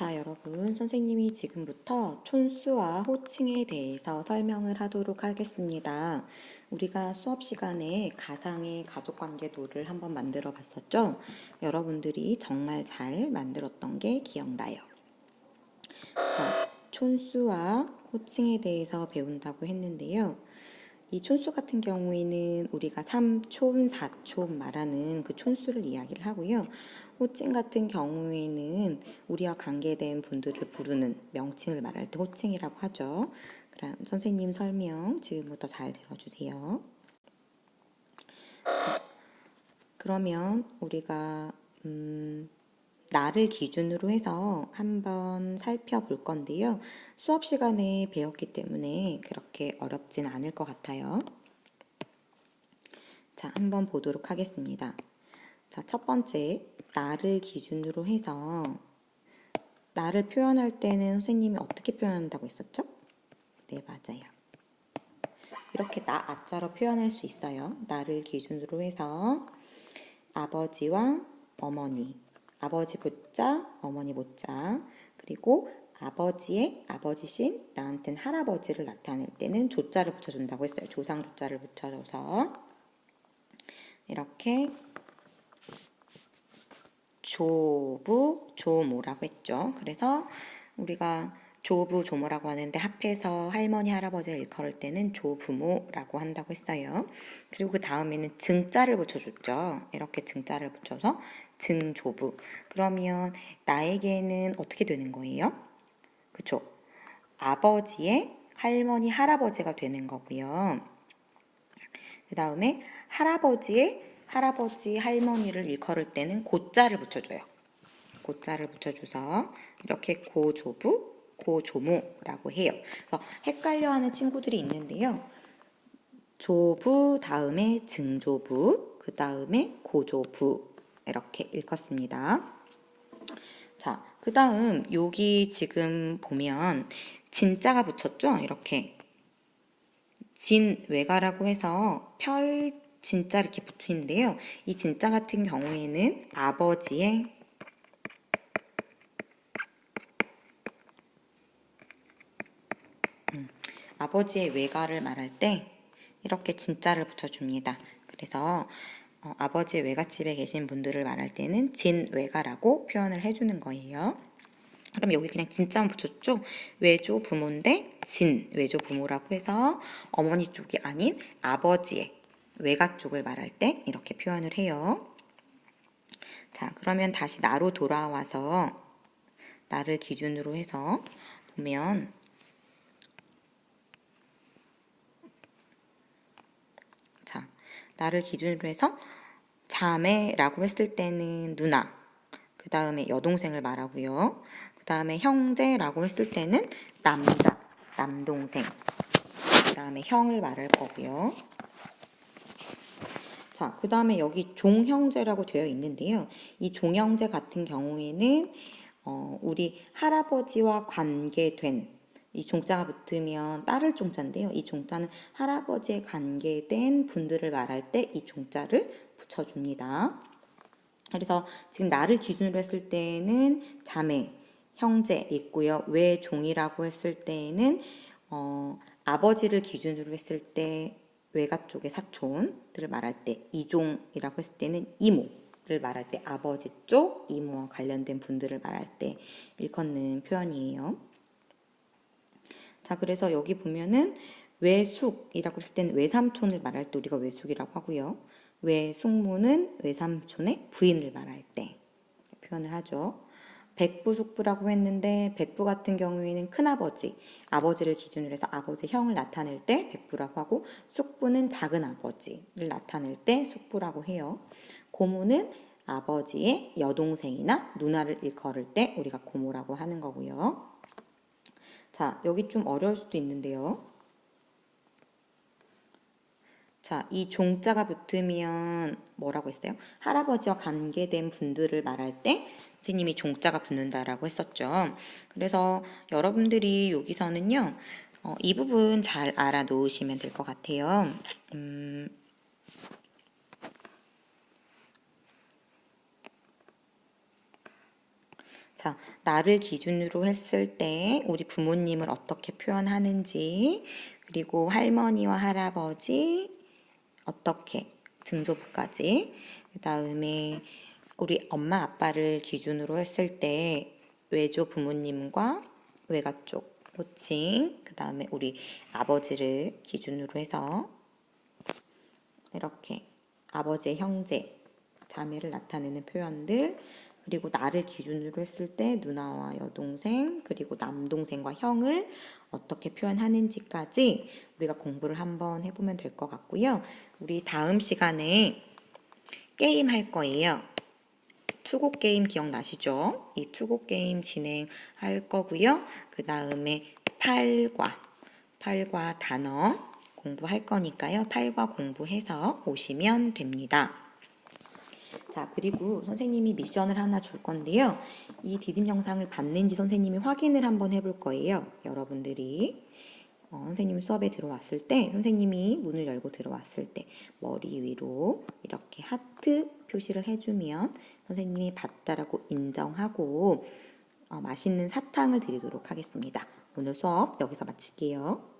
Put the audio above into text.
자, 여러분, 선생님이 지금부터 촌수와 호칭에 대해서 설명을 하도록 하겠습니다. 우리가 수업 시간에 가상의 가족관계도를 한번 만들어 봤었죠? 여러분들이 정말 잘 만들었던 게 기억나요. 자, 촌수와 호칭에 대해서 배운다고 했는데요. 이 촌수 같은 경우에는 우리가 3촌, 4촌 말하는 그 촌수를 이야기를 하고요. 호칭 같은 경우에는 우리와 관계된 분들을 부르는 명칭을 말할 때 호칭이라고 하죠. 그럼 선생님 설명 지금부터 잘 들어주세요. 자, 그러면 우리가 음, 나를 기준으로 해서 한번 살펴볼 건데요. 수업 시간에 배웠기 때문에 그렇게 어렵진 않을 것 같아요. 자, 한번 보도록 하겠습니다. 자, 첫 번째, 나를 기준으로 해서 나를 표현할 때는 선생님이 어떻게 표현한다고 했었죠? 네, 맞아요. 이렇게 나 아자로 표현할 수 있어요. 나를 기준으로 해서 아버지와 어머니, 아버지 붙자, 어머니 못자, 그리고 아버지의 아버지신 나한텐 할아버지를 나타낼 때는 조자를 붙여준다고 했어요. 조상 조자를 붙여줘서 이렇게 조부, 조모라고 했죠. 그래서 우리가 조부, 조모라고 하는데 합해서 할머니, 할아버지를 일컬을 때는 조부모라고 한다고 했어요. 그리고 그 다음에는 증자를 붙여줬죠. 이렇게 증자를 붙여서 증조부. 그러면 나에게는 어떻게 되는 거예요? 그쵸? 아버지의 할머니, 할아버지가 되는 거고요. 그 다음에 할아버지의 할아버지, 할머니를 일컬을 때는 고자를 붙여줘요. 고자를 붙여줘서 이렇게 고조부, 고조모라고 해요. 그래서 헷갈려하는 친구들이 있는데요. 조부 다음에 증조부, 그 다음에 고조부 이렇게 읽었습니다. 자, 그 다음 여기 지금 보면 진자가 붙였죠? 이렇게 진외가라고 해서 펼 진자 이렇게 붙이는데요. 이 진자 같은 경우에는 아버지의 음, 아버지의 외가를 말할 때 이렇게 진자를 붙여줍니다. 그래서 어, 아버지의 외갓집에 계신 분들을 말할 때는 진외가라고 표현을 해주는 거예요. 그럼 여기 그냥 진짜만 붙였죠? 외조 부모인데 진 외조 부모라고 해서 어머니 쪽이 아닌 아버지의 외가 쪽을 말할 때 이렇게 표현을 해요. 자, 그러면 다시 나로 돌아와서 나를 기준으로 해서 보면 자, 나를 기준으로 해서 자매라고 했을 때는 누나, 그 다음에 여동생을 말하고요. 그 다음에 형제라고 했을 때는 남자, 남동생, 그 다음에 형을 말할 거고요. 자, 그 다음에 여기 종형제라고 되어 있는데요. 이 종형제 같은 경우에는 어, 우리 할아버지와 관계된 이 종자가 붙으면 따를 종자인데요. 이 종자는 할아버지에 관계된 분들을 말할 때 이 종자를 붙여줍니다. 그래서 지금 나를 기준으로 했을 때는 자매, 형제 있고요. 외종이라고 했을 때는 어, 아버지를 기준으로 했을 때 외가 쪽의 사촌들을 말할 때 이종이라고 했을 때는 이모를 말할 때 아버지 쪽 이모와 관련된 분들을 말할 때 일컫는 표현이에요. 자, 그래서 여기 보면은 외숙이라고 했을 때는 외삼촌을 말할 때 우리가 외숙이라고 하고요. 외숙모는 외삼촌의 부인을 말할 때 표현을 하죠. 백부, 숙부라고 했는데 백부 같은 경우에는 큰아버지, 아버지를 기준으로 해서 아버지 형을 나타낼 때 백부라고 하고 숙부는 작은 아버지를 나타낼 때 숙부라고 해요. 고모는 아버지의 여동생이나 누나를 일컬을 때 우리가 고모라고 하는 거고요. 자, 여기 좀 어려울 수도 있는데요. 자, 이 종자가 붙으면 뭐라고 했어요? 할아버지와 관계된 분들을 말할 때 선생님이 종자가 붙는다라고 했었죠. 그래서 여러분들이 여기서는요, 어, 이 부분 잘 알아 놓으시면 될 것 같아요. 음, 자, 나를 기준으로 했을 때 우리 부모님을 어떻게 표현하는지, 그리고 할머니와 할아버지 어떻게 증조부까지, 그 다음에 우리 엄마 아빠를 기준으로 했을 때 외조 부모님과 외가 쪽 호칭, 그 다음에 우리 아버지를 기준으로 해서 이렇게 아버지의 형제, 자매를 나타내는 표현들, 그리고 나를 기준으로 했을 때 누나와 여동생, 그리고 남동생과 형을 어떻게 표현하는지까지 우리가 공부를 한번 해보면 될 것 같고요. 우리 다음 시간에 게임 할 거예요. 투고 게임 기억나시죠? 이 투고 게임 진행할 거고요. 그 다음에 팔과 팔과 단어 공부할 거니까요. 팔과 공부해서 오시면 됩니다. 자, 그리고 선생님이 미션을 하나 줄 건데요. 이 디딤 영상을 봤는지 선생님이 확인을 한번 해볼 거예요. 여러분들이 어, 선생님 수업에 들어왔을 때, 선생님이 문을 열고 들어왔을 때 머리 위로 이렇게 하트 표시를 해주면 선생님이 봤다라고 인정하고 어, 맛있는 사탕을 드리도록 하겠습니다. 오늘 수업 여기서 마칠게요.